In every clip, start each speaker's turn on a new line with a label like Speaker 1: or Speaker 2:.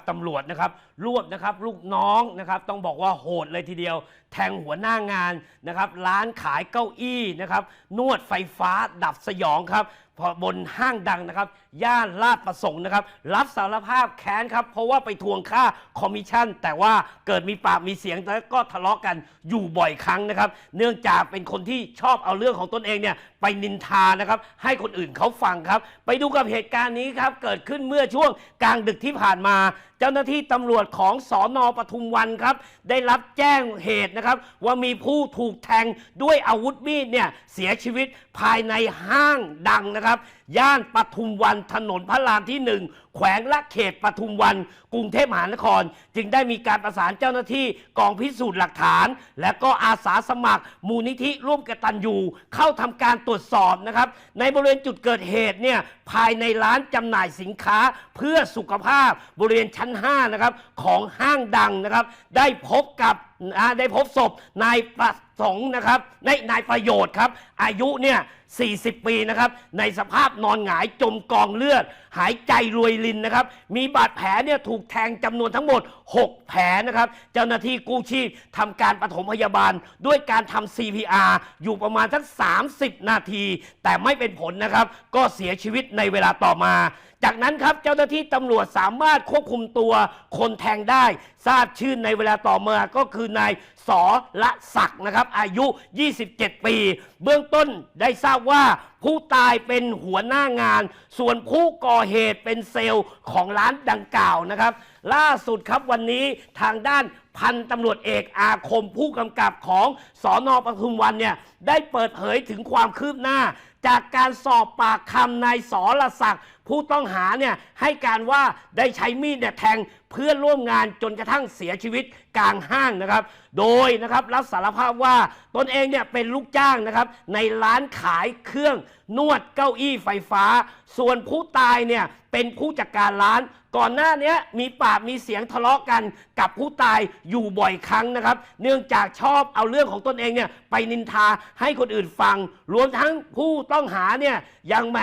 Speaker 1: นะครับตำรวจนะครับรวบนะครับลูกน้องนะครับต้องบอกว่าโหดเลยทีเดียว แทงหัวหน้างานนะครับร้านขายเก้าอี้นะครับนวดไฟฟ้าดับสยองครับ บนห้างดังนะครับ ย่านลาดประสงค์นะครับ รับสารภาพแค้นครับ เพราะว่าไปทวงค่าคอมมิชชั่น แต่ว่าเกิดมีปากมีเสียงแล้วก็ทะเลาะกันอยู่บ่อยครั้งนะครับ เนื่องจากเป็นคนที่ชอบเอาเรื่องของตนเองเนี่ยไปนินทานะครับ ให้คนอื่นเขาฟังครับ ไปดูกับเหตุการณ์นี้ครับ เกิดขึ้นเมื่อช่วงกลางดึกที่ผ่านมา เจ้าหน้าที่ตำรวจของสอนอปทุมวันครับ ได้รับแจ้งเหตุนะครับ ว่ามีผู้ถูกแทงด้วยอาวุธมีดเนี่ยเสียชีวิตภายในห้างดังนะครับนะครับ ย่านปทุมวันถนนพระรามที่หนึ่งแขวงละเขตปทุมวัน กรุงเทพมหานคร จึงได้มีการประสานเจ้าหน้าที่กองพิสูจน์หลักฐาน และก็อาสาสมัคร มูลนิธิร่วมกตันยูเข้าทำการตรวจสอบนะครับ ในบริเวณจุดเกิดเหตุเนี่ยภายในร้านจำหน่ายสินค้าเพื่อสุขภาพบริเวณชั้น5นะครับของห้างดังนะครับ ได้พบกับได้พบศพนายประสงค์นะครับในนายประโยชน์ครับ อายุเนี่ย 40 ปีนะครับ ในสภาพนอนหงายจมกองเลือด หายใจรวยลินนะครับ มีบาดแผลเนี่ยถูกแทงจำนวนทั้งหมด 6 แผลนะครับ เจ้าหน้าที่กู้ชีพทำการปฐมพยาบาล ด้วยการทำ CPR อยู่ประมาณสัก30 นาที แต่ไม่เป็นผลนะครับ ก็เสียชีวิตในเวลาต่อมา จากนั้นครับเจ้าหน้าที่ตำรวจสามารถควบคุมตัวคนแทงได้ ทราบชื่อในเวลาต่อมาก็คือนายสอละศักดิ์นะครับ อายุ 27 ปี เบื้องต้นได้ทราบว่าผู้ตายเป็นหัวหน้างาน ส่วนผู้ก่อเหตุเป็นเซลล์ของร้านดังกล่าวนะครับล่าสุดครับวันนี้ทางด้านพันตำรวจเอกอาคมผู้กำกับของสอนอปทุมวันเนี่ยได้เปิดเผยถึงความคืบหน้า จากการสอบปากคำนายสอรศักดิ์ผู้ต้องหาเนี่ยให้การว่าได้ใช้มีดเนี่ยแทงเพื่อนร่วมงานจนกระทั่งเสียชีวิตกลางห้างนะครับ โดยนะครับรับสารภาพว่าตนเองเนี่ยเป็นลูกจ้างนะครับในร้านขายเครื่องนวดเก้าอี้ไฟฟ้า ส่วนผู้ตายเนี่ยเป็นผู้จัดการร้าน ก่อนหน้านี้มีปากมีเสียงทะเลาะกันกับผู้ตายอยู่บ่อยครั้งนะครับ เนื่องจากชอบเอาเรื่องของตนเองเนี่ยไปนินทาให้คนอื่นฟัง รวมทั้งผู้ต้องหาเนี่ยยังแหม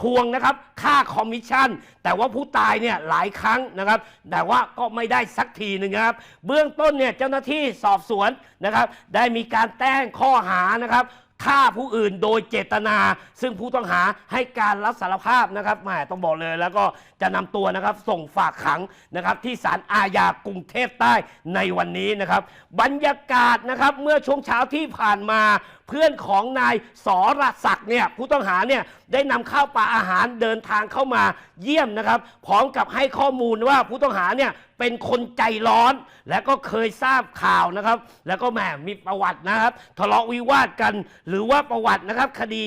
Speaker 1: ทวงนะครับค่าคอมมิชชั่น แต่ว่าผู้ตายเนี่ยหลายครั้งนะครับ แต่ว่าก็ไม่ได้สักทีหนึ่งครับ เบื้องต้นเนี่ยเจ้าหน้าที่สอบสวนนะครับ ได้มีการแต้งข้อหานะครับฆ่าผู้อื่นโดยเจตนา ซึ่งผู้ต้องหาให้การรับสารภาพนะครับแหมต้องบอกเลยแล้วก็จะนำตัวนะครับส่งฝากขังนะครับที่ศาลอาญากรุงเทพใต้ในวันนี้นะครับ บรรยากาศนะครับเมื่อช่วงเช้าที่ผ่านมา เพื่อนของนายสรศักดิ์เนี่ยผู้ต้องหาเนี่ยได้นำข้าวปลาอาหารเดินทางเข้ามาเยี่ยมนะครับ พร้อมกับให้ข้อมูลว่าผู้ต้องหาเนี่ยเป็นคนใจร้อน และก็เคยทราบข่าวนะครับ แล้วก็แหมมีประวัตินะครับ ทะเลาะวิวาทกัน หรือว่าประวัตินะครับ คดี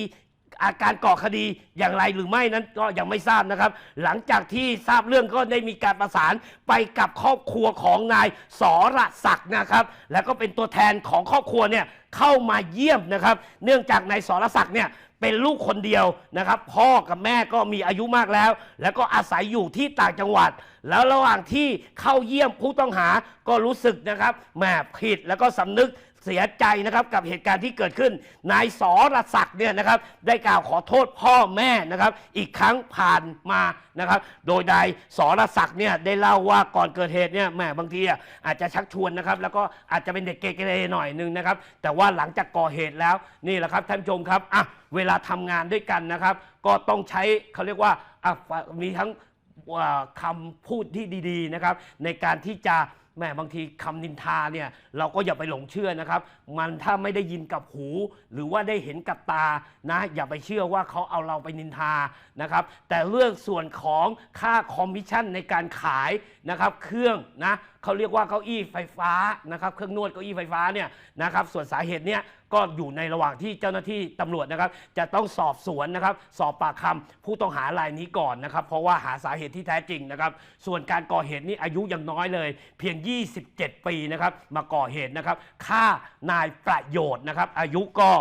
Speaker 1: อาการก่อคดีอย่างไรหรือไม่นั้นก็ยังไม่ทราบนะครับ หลังจากที่ทราบเรื่องก็ได้มีการประสานไปกับครอบครัวของนายสรศักดิ์นะครับ แล้วก็เป็นตัวแทนของครอบครัวเนี่ยเข้ามาเยี่ยมนะครับ เนื่องจากนายสรศักดิ์เนี่ยเป็นลูกคนเดียวนะครับ พ่อกับแม่ก็มีอายุมากแล้ว แล้วก็อาศัยอยู่ที่ต่างจังหวัด แล้วระหว่างที่เข้าเยี่ยมผู้ต้องหาก็รู้สึกนะครับแหมผิดแล้วก็สำนึก เสียใจนะครับกับเหตุการณ์ที่เกิดขึ้น นายสรศักดิ์เนี่ยนะครับได้กล่าวขอโทษพ่อแม่นะครับอีกครั้งผ่านมานะครับ โดยนายสรศักดิ์เนี่ยได้เล่าว่าก่อนเกิดเหตุเนี่ยแหมบางทีอะอาจจะชักชวนนะครับแล้วก็อาจจะเป็นเด็กเกเรหน่อยนึงนะครับแต่ว่าหลังจากก่อเหตุแล้วนี่แหละครับท่านผู้ชมครับอะเวลาทำงานด้วยกันนะครับ ก็ต้องใช้เขาเรียกว่าอะมีทั้งว่าคำพูดที่ดีๆนะครับในการที่จะ แหมบางทีคำนินทาเนี่ยเราก็อย่าไปหลงเชื่อนะครับ มันถ้าไม่ได้ยินกับหู หรือว่าได้เห็นกับตานะอย่าไปเชื่อว่าเขาเอาเราไปนินทานะครับ แต่เรื่องส่วนของค่าคอมมิชชั่นในการขายนะครับเครื่องนะเขาเรียกว่าเก้าอี้ไฟฟ้านะครับเครื่องนวดเก้าอี้ไฟฟ้าเนี่ยนะครับส่วนสาเหตุเนี่ยก็อยู่ในระหว่างที่เจ้าหน้าที่ตำรวจนะครับ จะต้องสอบสวนนะครับ สอบปากคำผู้ต้องหารายนี้ก่อนนะครับ เพราะว่าหาสาเหตุที่แท้จริงนะครับ ส่วนการก่อเหตุนี่อายุยังน้อยเลย เพียง27 ปีนะครับมาก่อเหตุนะครับฆ่านายประโยชน์นะครับอายุก็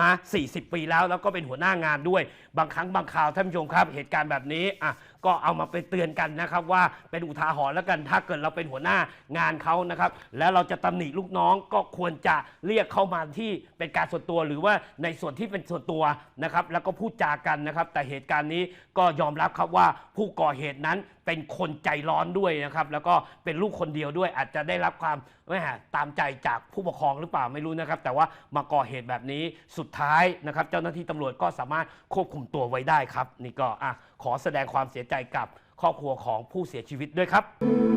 Speaker 1: นะ40 ปีแล้วแล้วก็เป็นหัวหน้างานด้วย บางครั้งบางคราวท่านผู้ชมครับ เหตุการณ์แบบนี้อะก็เอามาไปเตือนกันนะครับว่าเป็นอุทาหรณ์แล้วกันถ้าเกิดเราเป็นหัวหน้างานเขานะครับ แล้วเราจะตำหนิลูกน้องก็ควรจะเรียกเข้ามาที่เป็นการส่วนตัวหรือว่าในส่วนที่เป็นส่วนตัวนะครับ แล้วก็พูดจากันนะครับ แต่เหตุการณ์นี้ก็ยอมรับครับว่าผู้ก่อเหตุนั้นเป็นคนใจร้อนด้วยนะครับ แล้วก็เป็นลูกคนเดียวด้วย อาจจะได้รับความไม่ฮะตามใจจากผู้ปกครองหรือเปล่าไม่รู้นะครับ แต่ว่ามาก่อเหตุแบบนี้สุดท้ายนะครับ เจ้าหน้าที่ตำรวจก็สามารถควบคุมตัวไว้ได้ครับ นี่ก็อะ ขอแสดงความเสียใจกับครอบครัวของผู้เสียชีวิตด้วยครับ